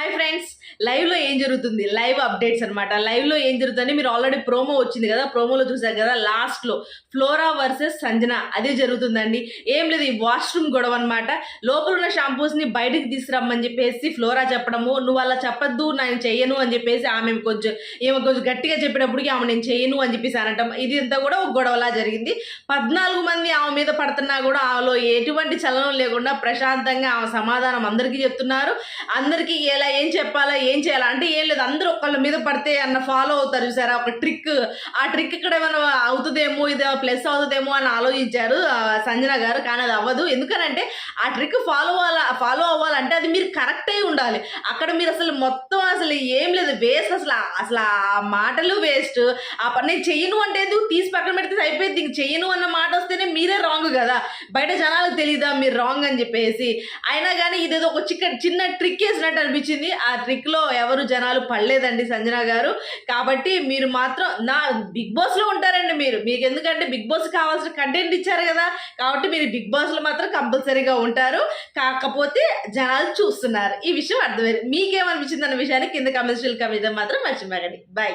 I friends లైవ్లో ఏం జరుగుతుంది? లైవ్ అప్డేట్స్ అనమాట లైవ్లో ఏం జరుగుతుంది మీరు ఆల్రెడీ ప్రోమో వచ్చింది కదా ప్రోమోలో చూసారు కదా లాస్ట్లో. ఫ్లోరా వర్సెస్ సంజన అదే జరుగుతుందండి. ఏం లేదు ఈ వాష్రూమ్ గొడవ అనమాట లోపల ఉన్న షాంపూస్ని బయటికి తీసుకురమ్మని చెప్పేసి ఫ్లోరా చెప్పడము నువ్వు అలా చెప్పద్దు నేను చెయ్యను అని చెప్పేసి ఆమె కొంచెం ఈమె కొంచెం గట్టిగా చెప్పినప్పటికీ ఆమె నేను చెయ్యను అని చెప్పేసి అనటం. ఇది అంతా కూడా ఒక గొడవలా జరిగింది. పద్నాలుగు మంది ఆమె మీద పడుతున్నా కూడా ఆమెలో ఎటువంటి చలనం లేకుండా ప్రశాంతంగా ఆమె సమాధానం అందరికీ చెప్తున్నారు. అందరికీ ఎలా ఏం చెప్పాలా ఏం చేయాలా? అంటే ఏం లేదు అందరూ ఒకళ్ళ మీద పడితే అన్న ఫాలో అవుతారు చూసారా? ఒక ట్రిక్ ఆ ట్రిక్ ఇక్కడ ఏమైనా అవుతుందేమో ఇది ప్లస్ అవుతుందేమో అని ఆలోచించారు సంజన గారు కానీ అది అవ్వదు. ఎందుకనంటే ఆ ట్రిక్ ఫాలో అవ్వాలా ఫాలో అవ్వాలంటే అది మీరు కరెక్ట్ అయి ఉండాలి. అక్కడ మీరు అసలు మొత్తం అసలు ఏం లేదు వేస్ట్ అసలు అసలు ఆ మాటలు వేస్ట్ ఆ పని నేను చెయ్యను అంటే ఎందుకు? తీసి పక్కన పెడితే అయిపోయింది ఇంక చెయ్యను అన్న మాట వస్తేనే మీరే రాంగ్ కదా. బయట జనాలకు తెలియదా మీరు రాంగ్ అని చెప్పేసి? అయినా కానీ ఇదేదో ఒక చిక్క చిన్న ట్రిక్ వేసినట్టు అనిపించింది. ఆ ట్రిక్లో ఎవరు జనాలు పడలేదండి సంజన గారు. కాబట్టి మీరు మాత్రం నా బిగ్ బాస్లో ఉంటారండి మీరు. మీకు ఎందుకంటే బిగ్ బాస్ కావాల్సిన కంటెంట్ ఇచ్చారు కదా. కాబట్టి మీరు బిగ్ బాస్లో మాత్రం కంపల్సరీగా ఉంటారు. కాకపోతే జనాలు చూస్తున్నారు. ఈ విషయం అర్థమైంది మీకేమనిపించింది అన్న విషయాన్ని కింద కమెంట్స్ కమిటీ మాత్రం మర్చిపోకండి. బాయ్